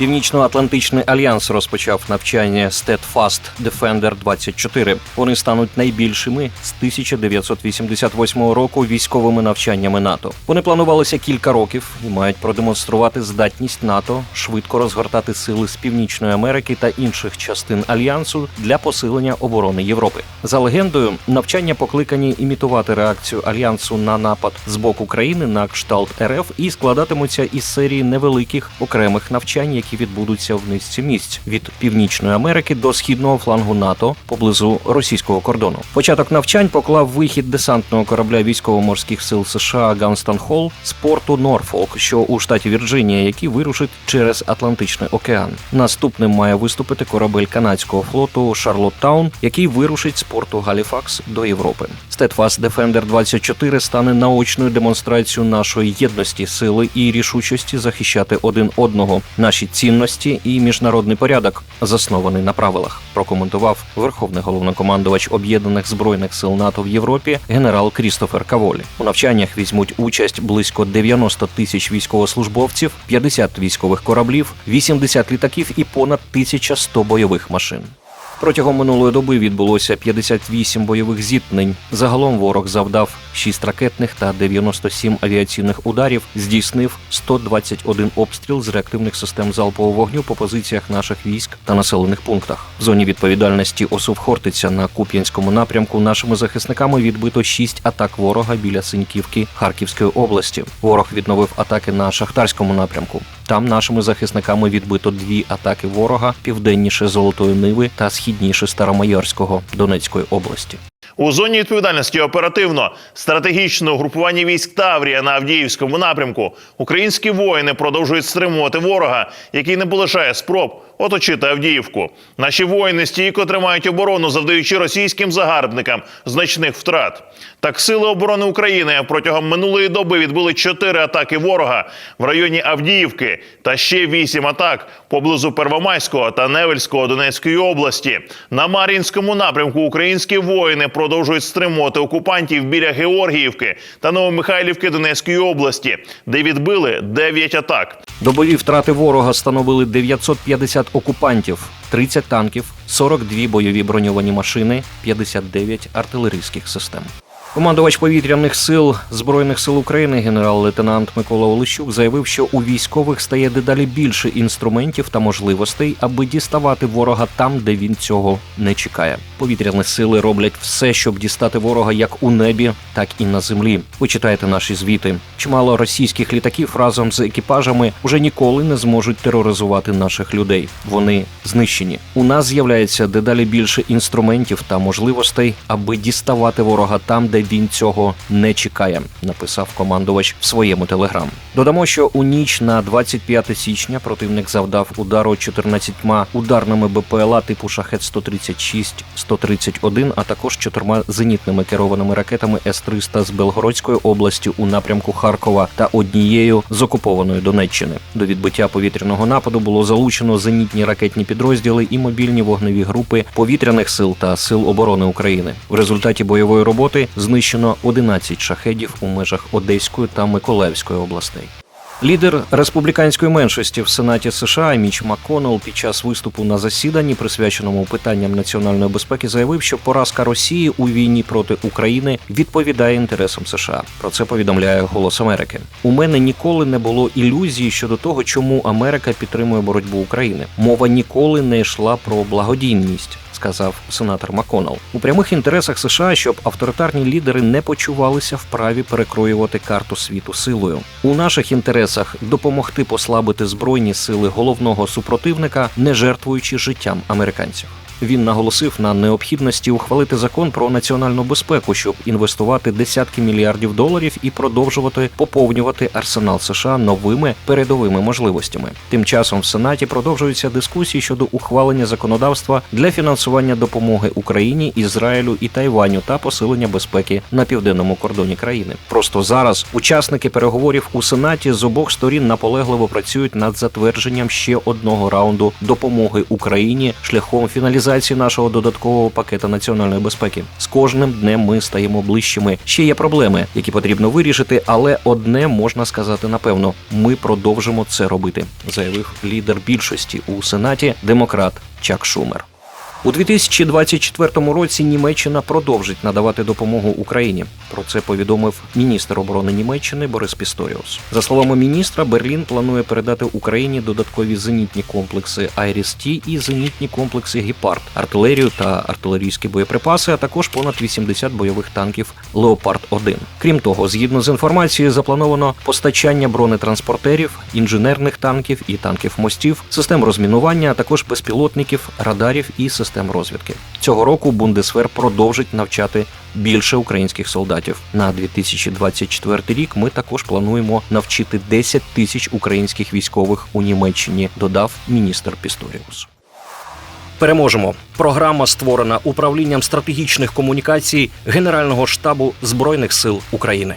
Північно-Атлантичний альянс розпочав навчання Steadfast Defender 24. Вони стануть найбільшими з 1988 року військовими навчаннями НАТО. Вони планувалися кілька років і мають продемонструвати здатність НАТО швидко розгортати сили з Північної Америки та інших частин альянсу для посилення оборони Європи. За легендою, навчання покликані імітувати реакцію альянсу на напад з боку країни на кшталт РФ і складатимуться із серії невеликих окремих навчань, які відбудуться в низці місць від Північної Америки до східного флангу НАТО поблизу російського кордону. Початок навчань поклав вихід десантного корабля військово-морських сил США Ганстон Холл з порту Норфолк, що у штаті Вірджинія, який вирушить через Атлантичний океан. Наступним має виступити корабель канадського флоту Шарлоттаун, який вирушить з порту Галіфакс до Європи. Steadfast Defender 24 стане наочною демонстрацією нашої єдності, сили і рішучості захищати один одного, наші цінності і міжнародний порядок, заснований на правилах. Прокоментував верховний головнокомандувач об'єднаних збройних сил НАТО в Європі генерал Крістофер Каволі. У навчаннях візьмуть участь близько 90 тисяч військовослужбовців, 50 військових кораблів, 80 літаків і понад 1100 бойових машин. Протягом минулої доби відбулося 58 бойових зіткнень. Загалом ворог завдав 6 ракетних та 97 авіаційних ударів, здійснив 121 обстріл з реактивних систем залпового вогню по позиціях наших військ та населених пунктах. В зоні відповідальності ОСУВ Хортиця на Куп'янському напрямку нашими захисниками відбито 6 атак ворога біля Синьківки Харківської області. Ворог відновив атаки на Шахтарському напрямку. Там нашими захисниками відбито дві атаки ворога південніше Золотої Ниви та східніше Старомайорського Донецької області. У зоні відповідальності оперативно стратегічного групування військ Таврія на Авдіївському напрямку українські воїни продовжують стримувати ворога, який не полишає спроб оточити Авдіївку. Наші воїни стійко тримають оборону, завдаючи російським загарбникам значних втрат. Так, сили оборони України протягом минулої доби відбили чотири атаки ворога в районі Авдіївки та ще вісім атак поблизу Первомайського та Невельського Донецької області. На Мар'їнському напрямку українські воїни продовжують стримувати окупантів біля Георгіївки та Новомихайлівки Донецької області, де відбили 9 атак. До бої втрати ворога становили 950 окупантів, 30 танків, 42 бойові броньовані машини, 59 артилерійських систем. Командувач повітряних сил збройних сил України генерал-лейтенант Микола Олещук заявив, що у військових стає дедалі більше інструментів та можливостей, аби діставати ворога там, де він цього не чекає. Повітряні сили роблять все, щоб дістати ворога як у небі, так і на землі. Ви читаєте наші звіти. Чимало російських літаків разом з екіпажами вже ніколи не зможуть тероризувати наших людей. Вони знищені. У нас з'являється дедалі більше інструментів та можливостей, аби діставати ворога там, де він цього не чекає. Написав командувач в своєму телеграм. Додамо, що у ніч на 25 січня противник завдав удару 14 ударними БПЛА типу Шахет 136 131 а також чотирма зенітними керованими ракетами С-300 з Белгородської області у напрямку Харкова та однією з окупованої Донеччини. До відбиття повітряного нападу було залучено зенітні ракетні підрозділи і мобільні вогневі групи повітряних сил та сил оборони України. В результаті бойової роботи знищено 11 шахедів у межах Одеської та Миколаївської областей. Лідер республіканської меншості в Сенаті США Міч МакКоннелл під час виступу на засіданні, присвяченому питанням національної безпеки, заявив, що поразка Росії у війні проти України відповідає інтересам США. Про це повідомляє Голос Америки. У мене ніколи не було ілюзії щодо того, чому Америка підтримує боротьбу України. Мова ніколи не йшла про благодійність. Сказав сенатор Маконал. у прямих інтересах США, щоб авторитарні лідери не почувалися вправі перекроювати карту світу силою. У наших інтересах допомогти послабити збройні сили головного супротивника, не жертвуючи життям американців. Він наголосив на необхідності ухвалити закон про національну безпеку, щоб інвестувати десятки мільярдів доларів і продовжувати поповнювати арсенал США новими передовими можливостями. Тим часом в Сенаті продовжуються дискусії щодо ухвалення законодавства для фінансування допомоги Україні, Ізраїлю і Тайваню та посилення безпеки на південному кордоні країни. Просто зараз учасники переговорів у Сенаті з обох сторін наполегливо працюють над затвердженням ще одного раунду допомоги Україні шляхом фіналізації реалізації нашого додаткового пакета національної безпеки. З кожним днем ми стаємо ближчими. Ще є проблеми, які потрібно вирішити, але одне можна сказати напевно: ми продовжимо це робити, заявив лідер більшості у сенаті демократ Чак Шумер. У 2024 році Німеччина продовжить надавати допомогу Україні. Про це повідомив міністр оборони Німеччини Борис Пісторіус. За словами міністра, Берлін планує передати Україні додаткові зенітні комплекси Айріс-Ті і зенітні комплекси Гепард, артилерію та артилерійські боєприпаси, а також понад 80 бойових танків Леопард 1 Крім того, згідно з інформацією, заплановано постачання бронетранспортерів, інженерних танків і танків мостів, систем розмінування, а також безпілотників, радарів і систем розвідки. Цього року Бундесвер продовжить навчати більше українських солдатів. На 2024 рік ми також плануємо навчити 10 тисяч українських військових у Німеччині, додав міністр Пісторіус. Переможемо. Програма створена управлінням стратегічних комунікацій Генерального штабу Збройних сил України.